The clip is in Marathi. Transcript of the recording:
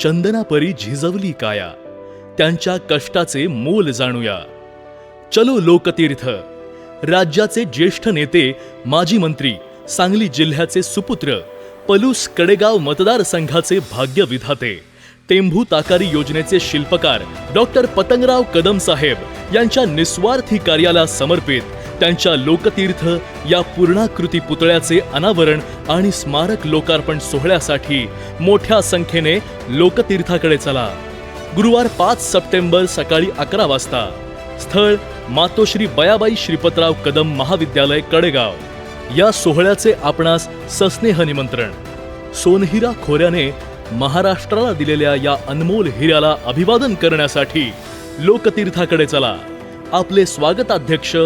चंदनापरी झिजवली काया. त्यांच्या कष्टाचे मोल जाणूया. चलो लोकतीर्थ. राज्याचे ज्येष्ठ नेते माजी मंत्री सांगली जिल्ह्याचे सुपुत्र पलूस कडेगाव मतदारसंघाचे भाग्य विधाते टेंभू ताकारी योजनेचे शिल्पकार डॉक्टर पतंगराव कदम साहेब यांच्या निस्वार्थी कार्याला समर्पित त्यांच्या लोकतीर्थ या पूर्णाकृती पुतळ्याचे अनावरण आणि स्मारक लोकार्पण सोहळ्यासाठी मोठ्या संख्येने लोकतीर्थाकडे चला. गुरुवार पाच सप्टेंबर सकाळी अकरा वाजता. स्थळ मातोश्री बयाबाई श्रीपतराव कदम महाविद्यालय कडेगाव. या सोहळ्याचे आपणास सस्नेह निमंत्रण. सोनहिरा खोऱ्याने महाराष्ट्राला दिलेल्या या अनमोल हिऱ्याला अभिवादन करण्यासाठी लोकतीर्थाकडे चला. आपले स्वागताध्यक्ष